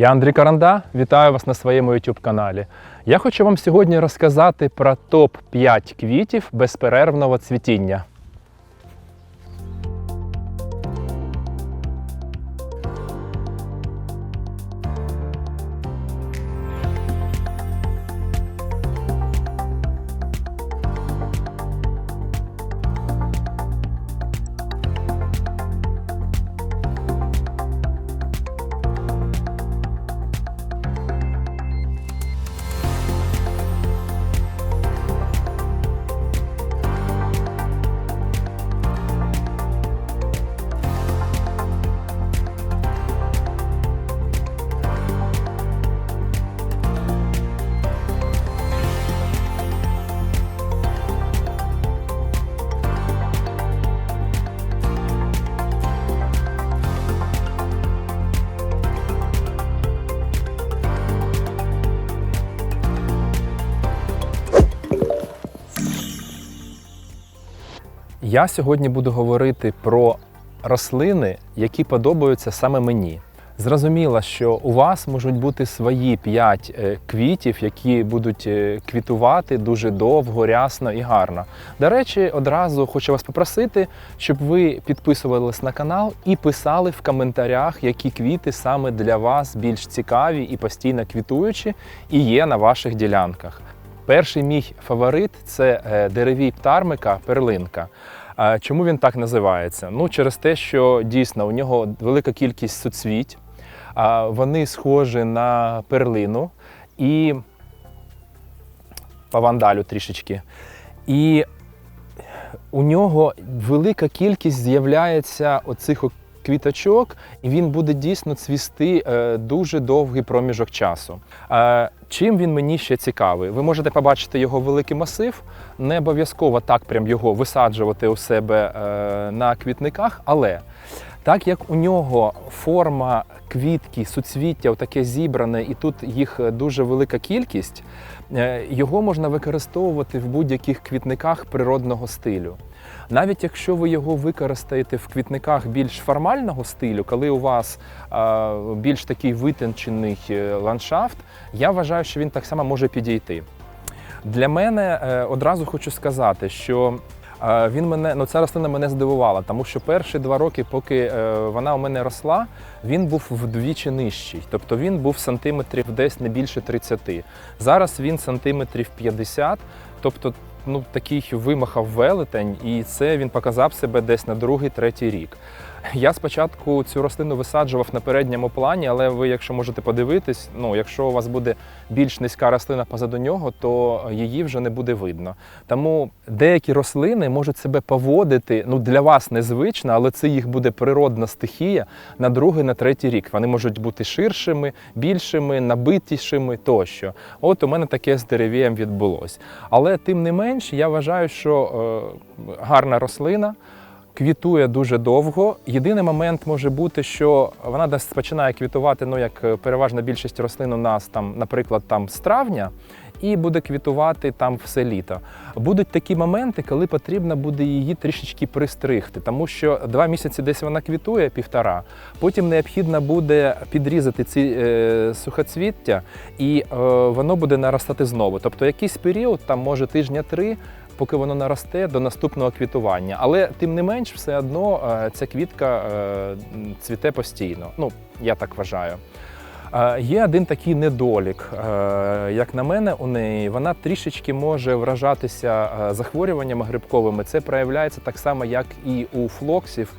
Я Андрій Каранда, вітаю вас на своєму YouTube каналі. Я хочу вам сьогодні розказати про топ-5 квітів безперервного цвітіння. Я сьогодні буду говорити про рослини, які подобаються саме мені. Зрозуміло, що у вас можуть бути свої 5 квітів, які будуть е, квітувати дуже довго, рясно і гарно. До речі, одразу хочу вас попросити, щоб ви підписувались на канал і писали в коментарях, які квіти саме для вас більш цікаві і постійно квітуючі і є на ваших ділянках. Перший мій фаворит це е, деревій птармика перлинка. Чому він так називається? Ну, через те, що дійсно у нього велика кількість суцвіть, вони схожі на перлину і павандалю трішечки. І у нього велика кількість з'являється оцих квіточок, і він буде дійсно цвісти е, дуже довгий проміжок часу. Чим він мені ще цікавий? Ви можете побачити його великий масив, не обов'язково так прям його висаджувати у себе е, на квітниках, але так як у нього форма квітки, суцвіття таке зібране, і тут їх дуже велика кількість, е, його можна використовувати в будь-яких квітниках природного стилю. Навіть якщо ви його використаєте в квітниках більш формального стилю, коли у вас е, більш такий витончений е, ландшафт, я вважаю, що він так само може підійти. Для мене е, одразу хочу сказати, що е, він мене ну ця рослина мене здивувала, тому що перші два роки, поки е, вона у мене росла, він був вдвічі нижчий. Тобто він був сантиметрів десь не більше 30. Зараз він сантиметрів 50, тобто ну такий вимахав велетень, і це він показав себе десь на другий, третій рік. Я спочатку цю рослину висаджував на передньому плані, але ви, якщо можете подивитись, ну якщо у вас буде більш низька рослина позаду нього, то її вже не буде видно. Тому деякі рослини можуть себе поводити ну для вас незвично, але це їх буде природна стихія на другий, на третій рік. Вони можуть бути ширшими, більшими, набитішими тощо. От у мене таке з деревієм відбулось. Але тим не менш, я вважаю, що е, гарна рослина. Квітує дуже довго. Єдиний момент може бути, що вона десь починає квітувати, ну як е, переважна більшість рослин у нас там, наприклад, там з травня, і буде квітувати там все літо. Будуть такі моменти, коли потрібно буде її трішечки пристригти, тому що два місяці десь вона квітує, півтора. Потім необхідно буде підрізати ці е, сухоцвіття, і е, воно буде наростати знову. Тобто якийсь період, там може тижня три поки воно наросте до наступного квітування. Але тим не менш, все одно е, ця квітка е, цвіте постійно. Ну, я так вважаю. Е, Є один такий недолік, як на мене, у неї вона трішечки може вражатися захворюваннями грибковими. Це проявляється так само, як і у флоксів.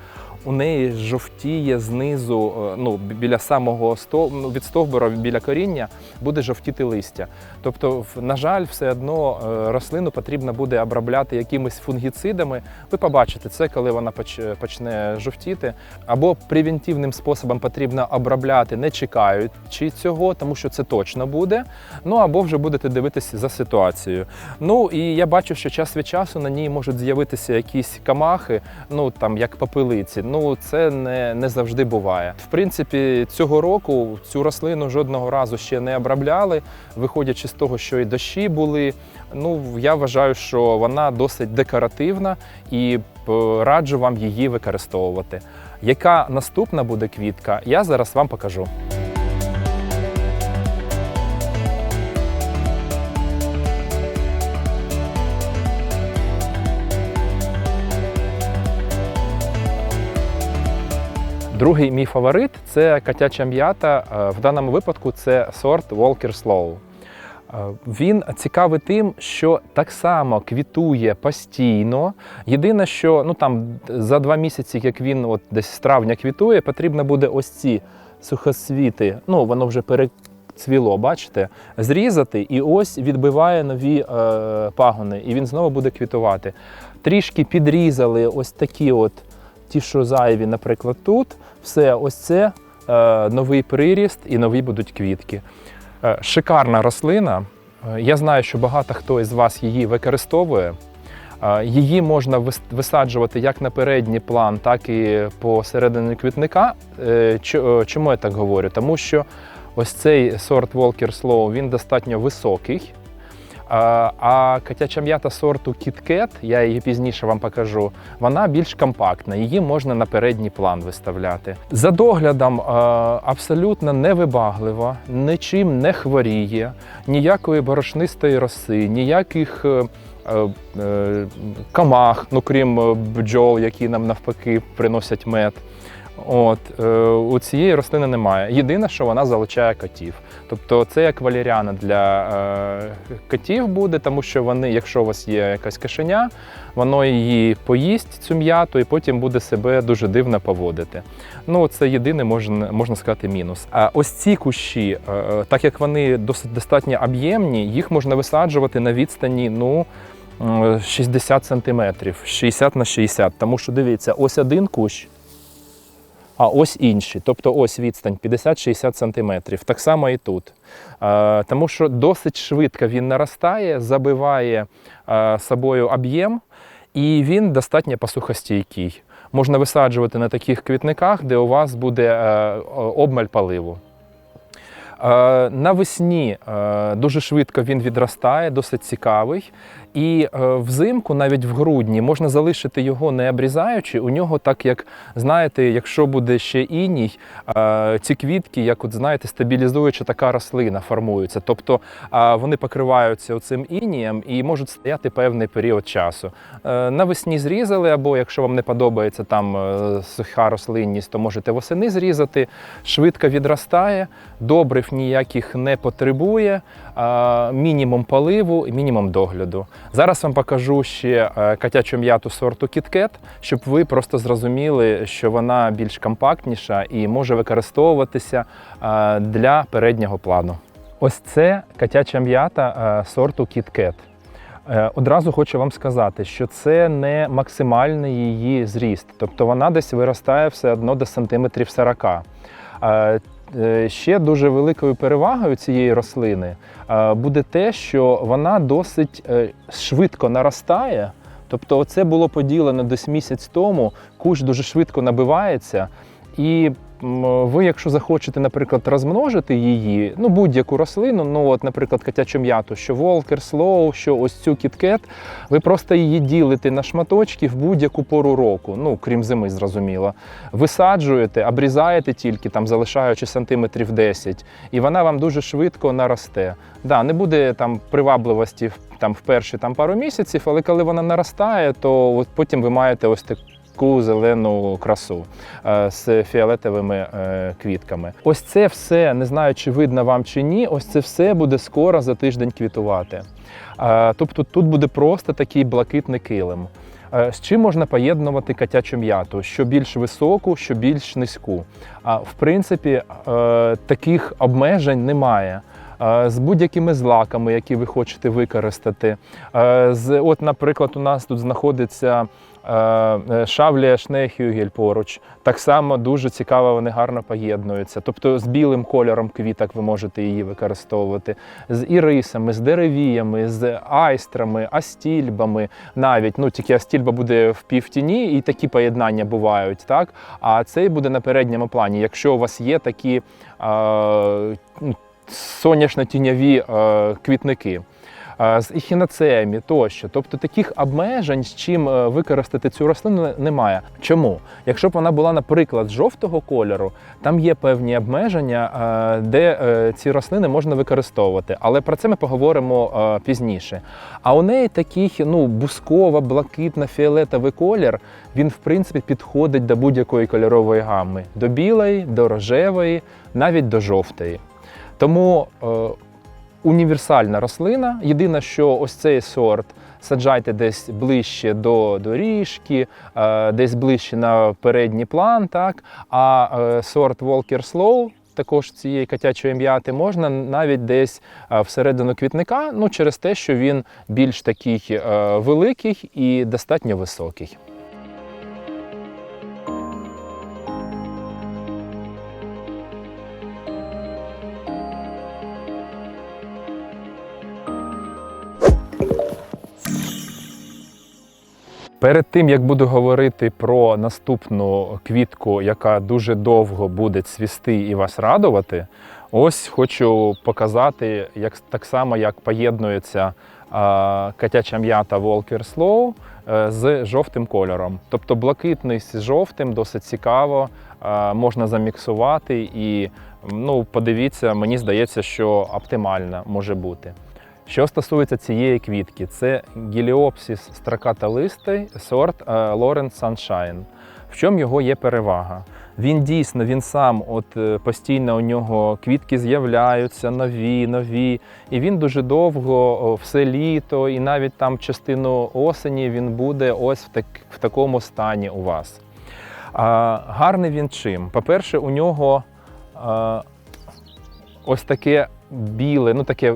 У неї жовтіє знизу, ну біля самого стов... ну, від стовбура, біля коріння буде жовтіти листя. Тобто, на жаль, все одно е, рослину потрібно буде обробляти якимись фунгіцидами. Ви побачите це, коли вона почне жовтіти. Або превентивним способом потрібно обробляти, не чекаючи цього, тому що це точно буде. Ну або вже будете дивитися за ситуацією. Ну і я бачу, що час від часу на ній можуть з'явитися якісь камахи, ну там як попелиці. Ну це не, не завжди буває. В принципі, цього року цю рослину жодного разу ще не обробляли, виходячи з того, що і дощі були. Ну я вважаю, що вона досить декоративна і е, раджу вам її використовувати. Яка наступна буде квітка, я зараз вам покажу. Другий мій фаворит це котяча м'ята. Е, в даному випадку це сорт Walker Slow. Він цікавий тим, що так само квітує постійно. Єдине, що ну там за два місяці, як він от десь з травня квітує, потрібно буде ось ці сухосвіти. Ну воно вже перецвіло, бачите, зрізати, і ось відбиває нові е, пагони, і він знову буде квітувати. Трішки підрізали ось такі от ті, що зайві, наприклад, тут. Все, ось це е, новий приріст і нові будуть квітки. Е, Шикарна рослина. Е, Я знаю, що багато хто із вас її використовує. Е, Її можна вис- висаджувати як на передній план, так і посередині квітника. Чо- Чому я так говорю? Тому що ось цей сорт Walker Slow він достатньо високий. А, котяча м'ята сорту KitKat, я її пізніше вам покажу, вона більш компактна, її можна на передній план виставляти. За доглядом е, абсолютно невибаглива, нічим не хворіє, ніякої борошнистої роси, ніяких е, е, комах, ну крім бджол, які нам навпаки приносять мед. От, у цієї рослини немає. Єдине, що вона залучає котів. Тобто це як валеріана для е, котів буде, тому що вони, якщо у вас є якась кишеня, воно її поїсть цю м'яту і потім буде себе дуже дивно поводити. Ну, це єдиний можна, можна сказати мінус. А ось ці кущі, е, е, так як вони досить достатньо об'ємні, їх можна висаджувати на відстані ну, 60 сантиметрів, 60 на 60. Тому що дивіться, ось один кущ. А ось інші, тобто ось відстань 50-60 сантиметрів. Так само і тут. Тому що досить швидко він наростає, забиває собою об'єм, і він достатньо посухостійкий. Можна висаджувати на таких квітниках, де у вас буде е, обмаль паливу. Е, Навесні е, дуже швидко він відростає, досить цікавий. І е, взимку, навіть в грудні, можна залишити його не обрізаючи. У нього, так як знаєте, якщо буде ще іній, ці квітки, як от знаєте, стабілізуюча така рослина формується. Тобто вони покриваються цим інієм і можуть стояти певний період часу. Навесні зрізали, або якщо вам не подобається там суха рослинність, то можете восени зрізати. Швидко відростає, ніяких не потребує, мінімум поливу і мінімум догляду. Зараз вам покажу ще е, котячу м'яту сорту KitKat, щоб ви просто зрозуміли, що вона більш компактніша і може використовуватися е, для переднього плану. Ось це котяча м'ята е, сорту. Е, Одразу хочу вам сказати, що це не максимальний її зріст, тобто вона десь виростає все одно до сантиметрів 40. Е, Ще дуже великою перевагою цієї рослини е, буде те, що вона досить е, швидко наростає. Тобто, це було поділено десь місяць тому, кущ дуже швидко набивається. І ви, якщо захочете, наприклад, розмножити її, ну будь-яку рослину, ну от, наприклад, котячу м'яту, що Волкер, Slow, що ось цю кіткет, ви просто її ділите на шматочки в будь-яку пору року, ну крім зими, зрозуміло. Висаджуєте, обрізаєте тільки там, залишаючи сантиметрів 10, і вона вам дуже швидко наросте. Да, не буде там привабливості там в перші там пару місяців, але коли вона наростає, то от потім ви маєте ось таку таку зелену красу е, з фіолетовими е, квітками. Ось це все, не знаю, чи видно вам чи ні. Ось це все буде скоро за тиждень квітувати. Е, Тобто тут буде просто такий блакитний килим. З чим можна поєднувати котячу м'яту? Що більш високу, що більш низьку. А в принципі, таких обмежень немає. З будь-якими злаками, які ви хочете використати. От, наприклад, у нас тут знаходиться шавлія шнехюгель поруч. Так само дуже цікаво, вони гарно поєднуються. Тобто з білим кольором квіток ви можете її використовувати, з ірисами, з деревіями, з айстрами, астільбами. Навіть ну тільки астільба буде в півтіні, і такі поєднання бувають, так? А цей буде на передньому плані. Якщо у вас є такі е, сонячно-тіньові е, квітники. З ехінацеями тощо. Тобто таких обмежень, з чим е, використати цю рослину, немає. Чому? Якщо б вона була, наприклад, жовтого кольору, там є певні обмеження, е, де е, ці рослини можна використовувати. Але про це ми поговоримо пізніше. А у неї такий ну, бускова, блакитно фіолетовий колір, він в принципі підходить до будь-якої кольорової гамми: до білої, до рожевої, навіть до жовтої. Тому універсальна рослина. Єдине, що ось цей сорт саджайте десь ближче до доріжки, е, десь ближче на передній план. Так? А е, сорт Walker Slow, також цієї котячої м'яти, можна навіть десь е, всередину квітника, ну, через те, що він більш такий великий і достатньо високий. Перед тим як буду говорити про наступну квітку, яка дуже довго буде цвісти і вас радувати, ось хочу показати, як так само як поєднується котяча м'ята Walker Slow е, з жовтим кольором. Тобто блакитний з жовтим досить цікаво, а, можна заміксувати і ну, подивіться, мені здається, що оптимально може бути. Що стосується цієї квітки, це гіліопсіс стракатолистий сорт е, Lawrence Sunshine. В чому його є перевага? Він дійсно, він сам, от е, постійно у нього квітки з'являються, нові, нові. І він дуже довго, все літо, і навіть там частину осені він буде ось в, так, в такому стані у вас. А, гарний він чим? По-перше, у нього а, ось таке біле, ну таке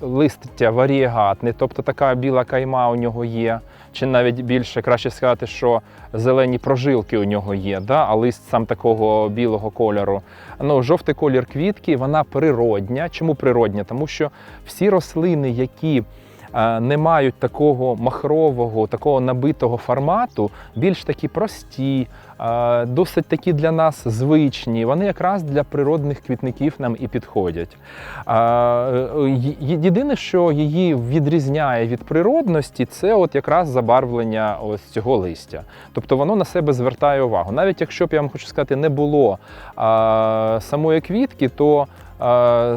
листя варієгатне, тобто така біла кайма у нього є. Чи навіть більше краще сказати, що зелені прожилки у нього є, да? а лист сам такого білого кольору. Ну, Жовтий колір квітки, вона природня. Чому природня? Тому що всі рослини, які е, не мають такого махрового, такого набитого формату, більш такі прості, досить такі для нас звичні. Вони якраз для природних квітників нам і підходять. Е, е, Єдине, що її відрізняє від природності, це от якраз забарвлення ось цього листя. Тобто воно на себе звертає увагу. Навіть якщо б я вам хочу сказати, не було самої квітки, то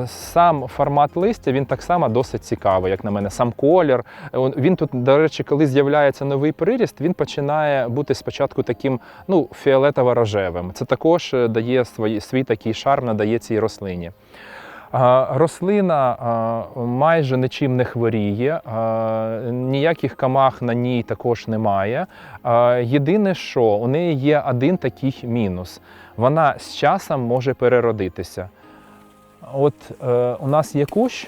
сам формат листя він так само досить цікавий, як на мене. Сам колір. Він тут, до речі, коли з'являється новий приріст, він починає бути спочатку таким ну, фіолетово-рожевим. Це також е, дає свої, свій такий шарм, надає цій рослині. Рослина майже нічим не хворіє, ніяких камах на ній також немає. Єдине, що у неї є один такий мінус: вона з часом може переродитися. От е, у нас є кущ,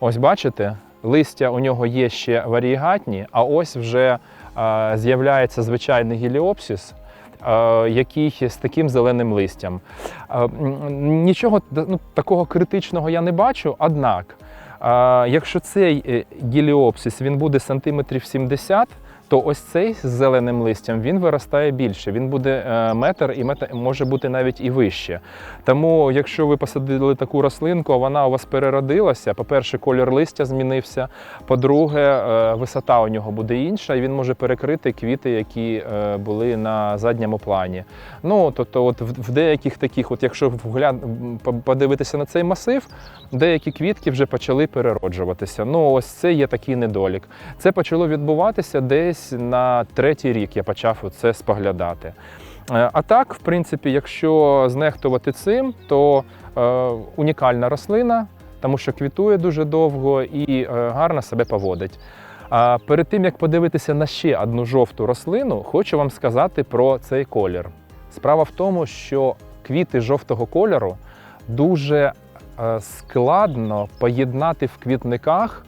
ось бачите, листя у нього є ще варієгатні, а ось вже е, з'являється звичайний гіліопсис, е, який з таким зеленим листям. Е, Нічого ну, такого критичного я не бачу, однак, е, якщо цей е, гіліопсис він буде сантиметрів 70, то ось цей з зеленим листям він виростає більше. Він буде е, метр і метр, може бути навіть і вище. Тому, якщо ви посадили таку рослинку, вона у вас переродилася, по-перше, колір листя змінився. По-друге, е, висота у нього буде інша, і він може перекрити квіти, які е, були на задньому плані. Ну, тобто, от в деяких таких, от якщо вгляд... подивитися на цей масив, деякі квітки вже почали перероджуватися. Ну, ось це є такий недолік. Це почало відбуватися десь на третій рік. Я почав це споглядати. Е, А так, в принципі, якщо знехтувати цим, то е, унікальна рослина, тому що квітує дуже довго і е, гарно себе поводить. А перед тим як подивитися на ще одну жовту рослину, хочу вам сказати про цей колір. Справа в тому, що квіти жовтого кольору дуже складно поєднати в квітниках.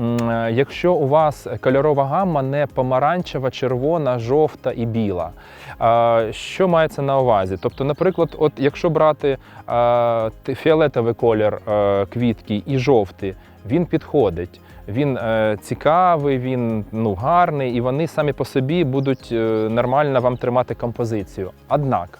Е, Якщо у вас кольорова гамма не помаранчева, червона, жовта і біла, що мається на увазі? Тобто, наприклад, от якщо брати фіолетовий колір е, квітки і жовтий, він підходить. Він е, цікавий, він ну, гарний, і вони самі по собі будуть е, нормально вам тримати композицію. Однак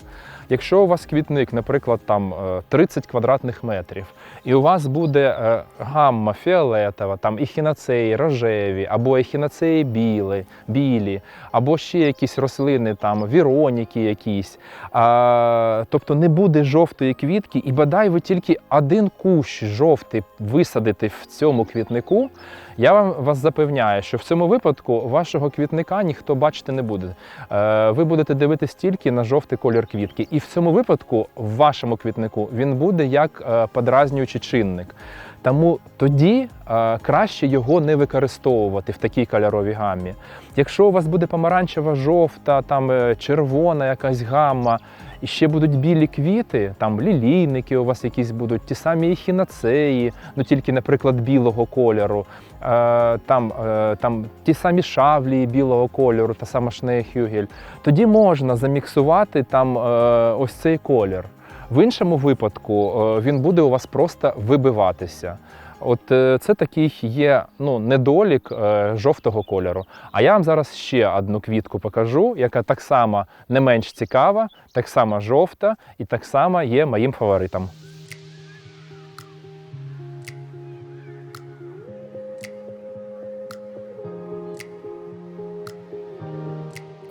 Якщо у вас квітник, наприклад, там е, 30 квадратних метрів, і у вас буде е, гамма фіолетова, там ехінацеї рожеві, або ехінацеї білі, білі, або ще якісь рослини, там віроніки якісь. А, тобто не буде жовтої квітки, і бодай ви тільки один кущ жовтий висадите в цьому квітнику. Я вам вас запевняю, що в цьому випадку вашого квітника ніхто бачити не буде. Е, ви будете дивитись тільки на жовтий колір квітки. І в цьому випадку, в вашому квітнику, він буде як е, подразнюючий чинник. Тому тоді е, краще його не використовувати в такій кольоровій гаммі. Якщо у вас буде помаранчева, жовта, там е, червона якась гамма, і ще будуть білі квіти, там лілійники у вас якісь будуть, ті самі ехінацеї, ну тільки, наприклад, білого кольору, е, там, е, там ті самі шавлі білого кольору, та сама шнехюгель, тоді можна заміксувати там е, ось цей колір. В іншому випадку е, він буде у вас просто вибиватися. От е, це такий є ну, недолік е, жовтого кольору. А я вам зараз ще одну квітку покажу, яка так само не менш цікава, так само жовта і так само є моїм фаворитом.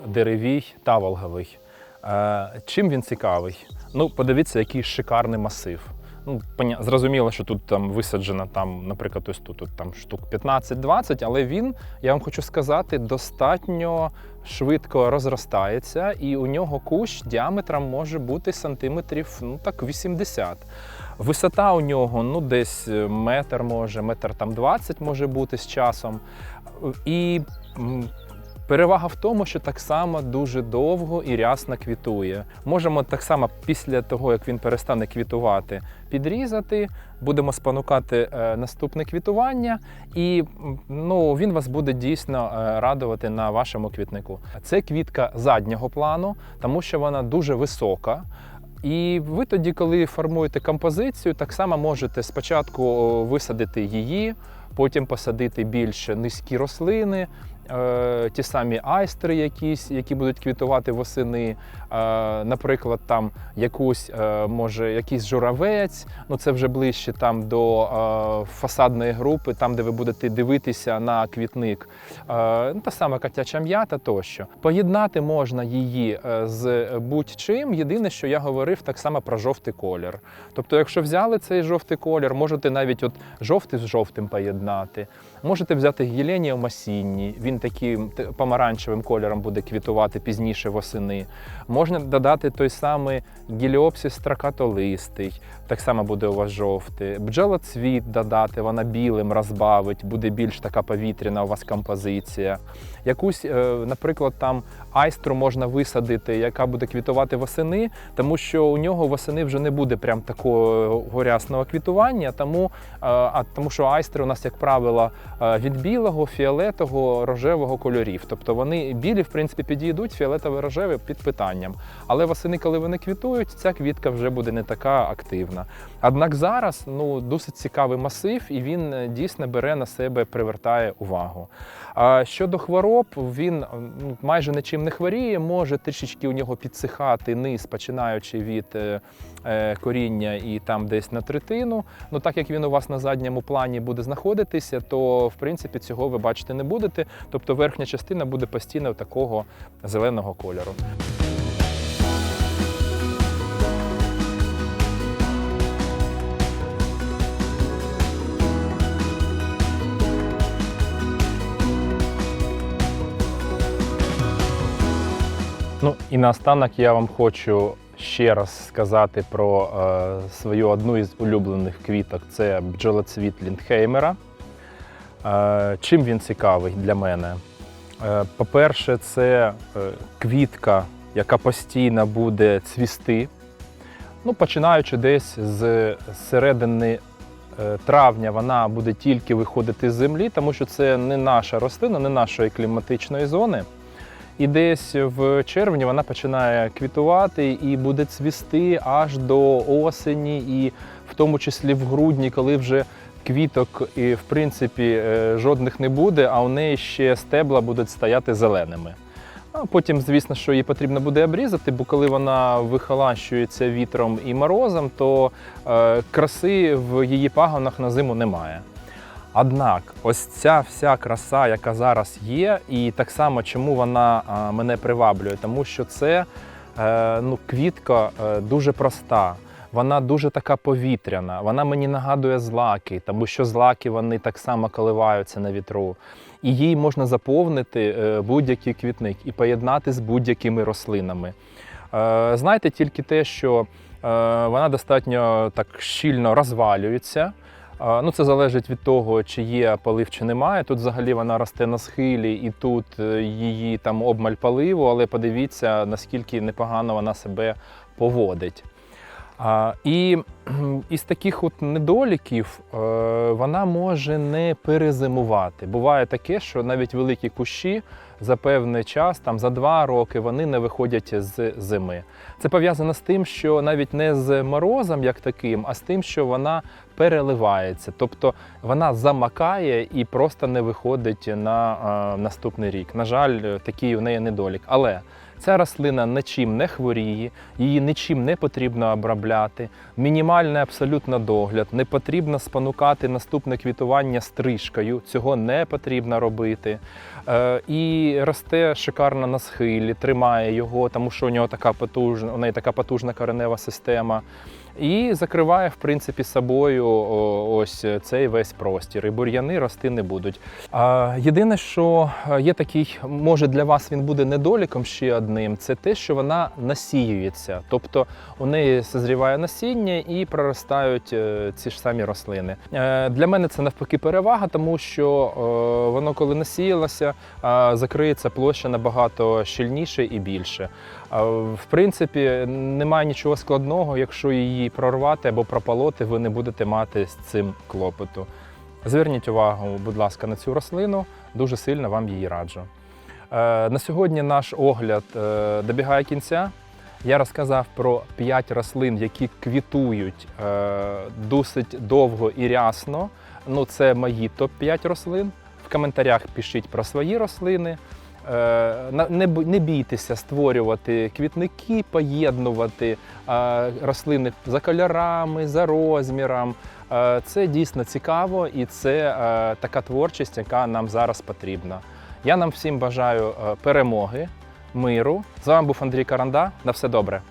Деревій та волговий. Е, чим він цікавий? Ну, подивіться, який шикарний масив. Ну, зрозуміло, що тут там висаджено, там, наприклад, ось тут, тут там штук 15-20, але він, я вам хочу сказати, достатньо швидко розростається, і у нього кущ діаметром може бути сантиметрів ну так 80. Висота у нього ну десь метр може, метр там 20 може бути з часом. І Перевага в тому, що так само дуже довго і рясно квітує. Можемо так само після того, як він перестане квітувати, підрізати, будемо спонукати е, наступне квітування, і ну, він вас буде дійсно е, радувати на вашому квітнику. Це квітка заднього плану, тому що вона дуже висока. І ви тоді, коли формуєте композицію, так само можете спочатку висадити її, потім посадити більш низькі рослини, е, ті самі айстри, якісь, які будуть квітувати восени. Е, наприклад, там якусь, е, може, якийсь журавець, ну це вже ближче там до фасадної групи, там, де ви будете дивитися на квітник. Ну, та сама котяча м'ята тощо. Поєднати можна її з будь-чим. Єдине, що я говорив так само про жовтий колір. Тобто, якщо взяли цей жовтий колір, можете навіть от жовтий з жовтим поєднати. Можете взяти гіленіум осінній, він таким помаранчевим кольором буде квітувати пізніше восени. Можна додати той самий гіліопсис стракатолистий, так само буде у вас жовтий. Бджолоцвіт додати, вона білим розбавить, буде більш така повітряна у вас композиція. Якусь, е, наприклад, там айстру можна висадити, яка буде квітувати восени, тому що у нього восени вже не буде прям такого горясного квітування, тому, е, а, тому що айстри у нас, як правило, е, від білого, фіолетового, рожевого кольорів. Тобто вони білі, в принципі, підійдуть, фіолетове рожеве під питанням. Але восени, коли вони квітують, ця квітка вже буде не така активна. Однак зараз ну, досить цікавий масив, і він е, дійсно бере на себе, привертає увагу. А щодо хвороб, він майже нічим не хворіє, може трішечки у нього підсихати низ, починаючи від е, коріння і там десь на третину. Ну так як він у вас на задньому плані буде знаходитися, то в принципі цього ви бачити не будете. Тобто верхня частина буде постійно такого зеленого кольору. Ну і наостанок я вам хочу ще раз сказати про е, свою одну із улюблених квіток це бджолоцвіт Ліндхеймера. Е, чим він цікавий для мене? Е, по-перше, це е, квітка, яка постійно буде цвісти. Ну, починаючи десь з середини е, травня, вона буде тільки виходити з землі, тому що це не наша рослина, не нашої кліматичної зони. І десь в червні вона починає квітувати і буде цвісти аж до осені, і в тому числі в грудні, коли вже квіток і в принципі е, жодних не буде, а у неї ще стебла будуть стояти зеленими. А потім, звісно, що її потрібно буде обрізати, бо коли вона вихолащується вітром і морозом, то е, краси в її пагонах на зиму немає. Однак, ось ця вся краса, яка зараз є, і так само, чому вона мене приваблює, тому що це е, ну, квітка е, дуже проста. Вона дуже така повітряна, вона мені нагадує злаки, тому що злаки вони так само коливаються на вітру. І їй можна заповнити е, будь-який квітник і поєднати з будь-якими рослинами. Е, Знаєте тільки те, що е, вона достатньо так щільно розвалюється. Ну, це залежить від того, чи є полив, чи немає. Тут взагалі вона росте на схилі, і тут е, її там обмаль паливу, але подивіться, наскільки непогано вона себе поводить. І із таких от недоліків е, вона може не перезимувати. Буває таке, що навіть великі кущі за певний час, там за два роки, вони не виходять з зими. Це пов'язано з тим, що навіть не з морозом як таким, а з тим, що вона переливається, тобто вона замакає і просто не виходить на е, наступний рік. На жаль, такий у неї недолік. Але ця рослина нічим не хворіє, її нічим не потрібно обробляти. Мінімальний абсолютно догляд. Не потрібно спонукати наступне квітування стрижкою. Цього не потрібно робити. Е, і росте шикарно на схилі, тримає його, тому що у нього така потужна, у неї така потужна коренева система. І закриває, в принципі, собою ось цей весь простір. І бур'яни рости не будуть. Єдине, що е, є такий, може для вас він буде недоліком ще одним, це те, що вона насіюється. Тобто у неї созріває насіння і проростають е, ці ж самі рослини. Е, Для мене це навпаки перевага, тому що е, воно, коли насіялося, закриється площа набагато щільніше і більше. В принципі, немає нічого складного, якщо її прорвати або пропалоти, ви не будете мати з цим клопоту. Зверніть увагу, будь ласка, на цю рослину, дуже сильно вам її раджу. Е, На сьогодні наш огляд е, добігає кінця. Я розказав про 5 рослин, які квітують е, досить довго і рясно. Ну, це мої топ-5 рослин. В коментарях пишіть про свої рослини. Не, бійтеся створювати квітники, поєднувати рослини за кольорами, за розміром. Це дійсно цікаво і це така творчість, яка нам зараз потрібна. Я нам всім бажаю е, перемоги, миру. З вами був Андрій Каранда. На все добре.